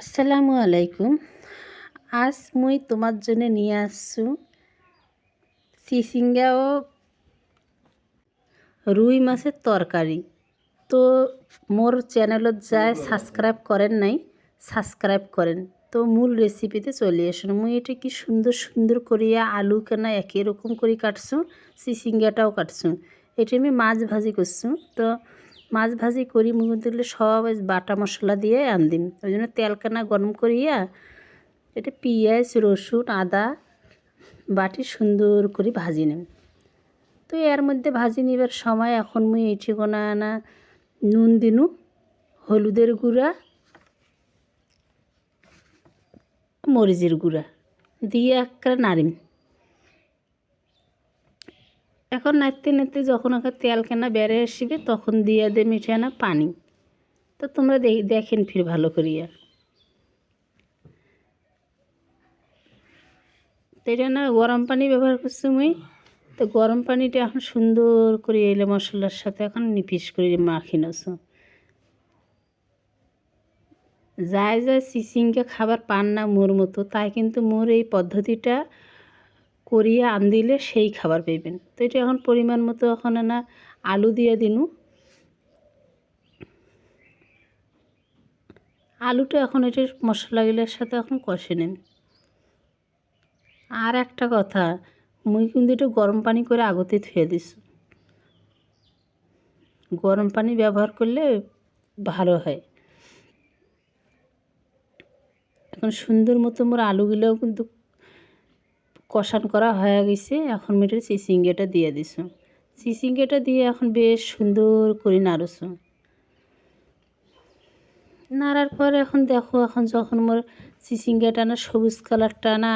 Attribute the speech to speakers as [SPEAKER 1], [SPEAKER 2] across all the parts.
[SPEAKER 1] আসসালামু আলাইকুম। আজ মুই তোমার জন্য নিয়ে আসছু চিচিঙ্গা ও রুই মাছের তরকারি। তো মোর চ্যানেলত যায় সাবস্ক্রাইব করেন নাই, সাবস্ক্রাইব করেন। তো মূল রেসিপিতে চলে আসুন। মুই এটা কি সুন্দর সুন্দর করিয়া আলু কেনা একই রকম করে কাটছু চিচিঙ্গাটাও কাটছু এটা আমি মাছ ভাজি করছু তো মাছ ভাজি করি মুখ দিলে সব বাটা মশলা দিয়ে আনদিম ওই জন্য তেলকানা গরম করিয়া এটা পেঁয়াজ, রসুন, আদা বাটি সুন্দর করে ভাজি নেব তো এর মধ্যে ভাজি নিবার সময় এখন মুই এই কোনা আনা নুন দিনু, হলুদের গুঁড়া, মরিচের গুঁড়া দিয়ে একটা নাড়িম। এখন নাড়তে নাড়তে যখন ওকে তেল কেনা বেড়ে আসবে, তখন দিয়ে দে মিঠে না পানি। তো তোমরা দেখেন ফির ভালো করিয়া। তো এটা না গরম পানি ব্যবহার করছি মুই। তো গরম পানিটা এখন সুন্দর করে এলে মশলার সাথে এখন নিপিস করে মাখি নছো। যায় যায় সিসিংকে খাবার পান না মোর মতো, তাই কিন্তু মোর এই পদ্ধতিটা করিয়ে আন দিলে সেই খাবার পেবেন তো এটা এখন পরিমাণ মতো এখন না, আলু দিয়ে দিনু। আলুটা এখন এটা মশলাগুলোর সাথে এখন কষে নেন। আর একটা কথা, মুই কিন্তু একটু গরম পানি করে আগতে ধুয়ে দিস গরম পানি ব্যবহার করলে ভালো হয়। এখন সুন্দর মতো মোর আলুগুলোও কিন্তু কষান করা হয়ে গেছে। এখন মেয়েটার চিচিঙ্গেটা দিয়ে দিছ। চিচিঙ্গেটা দিয়ে এখন বেশ সুন্দর করে নাড়ছ। নাড়ার পর এখন দেখো, এখন যখন মোর চিচিঙ্গাটা না সবুজ কালারটা না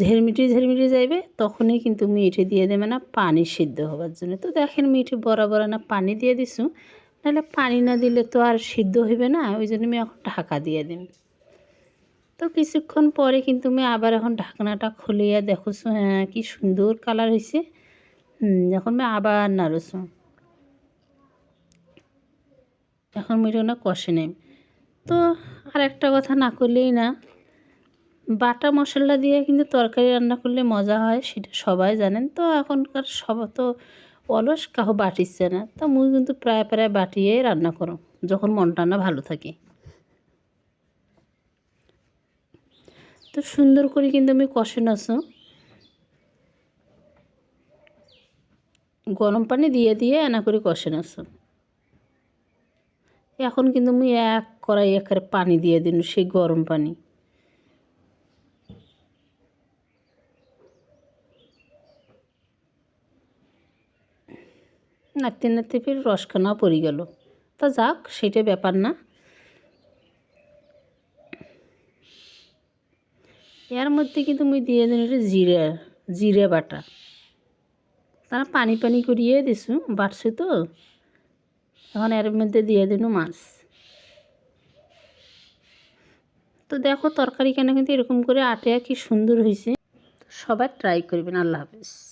[SPEAKER 1] ঝেরমিটি ঝেরমিটি যাইবে, তখনই কিন্তু মিঠে দিয়ে দেবে না, পানি সিদ্ধ হবার জন্য। তো দেখেন মিঠে বরাবর না পানি দিয়ে দিছু, নাহলে পানি না দিলে তো আর সিদ্ধ হইবে না, ওই জন্য আমি এখন ঢাকা দিয়ে দিন তো কিছুক্ষণ পরে কিন্তু আমি আবার এখন ঢাকনাটা খুলিয়া দেখোছো হ্যাঁ কি সুন্দর কালার হয়েছে এখন আমি আবার নাড়ছো। এখন না কষে নেই। তো আর একটা কথা না করলেই না, বাটা মশলা দিয়ে কিন্তু তরকারি রান্না করলে মজা হয়, সেটা সবাই জানেন। তো এখনকার সব তো অলস, কাহো বাটিচ্ছে না। তো মুই কিন্তু প্রায় প্রায় বাটিয়ে রান্না করো, যখন মনটা না ভালো থাকে। তো সুন্দর করে কিন্তু আমি কষে নাছো গরম পানি দিয়ে দিয়ে এনা করে কষে নাছো এখন কিন্তু আমি এক কড়াই একেবারে পানি দিয়ে দিন সেই গরম পানি। নাড়তে নাড়তে ফের রসখানা পড়ে গেল। তা যাক সেটা ব্যাপার না। এর মধ্যে কিন্তু মুই দিয়ে দিন এটা জিরে জিরে বাটা। তারা পানি পানি করিয়ে দিছু বাটছি তো। এখন এর মধ্যে দিয়ে দিন মাছ। তো দেখো তরকারি কেন কিন্তু এরকম করে আটে কি সুন্দর হয়েছে। সবাই ট্রাই করবেন, আল্লাহ হাফিজ।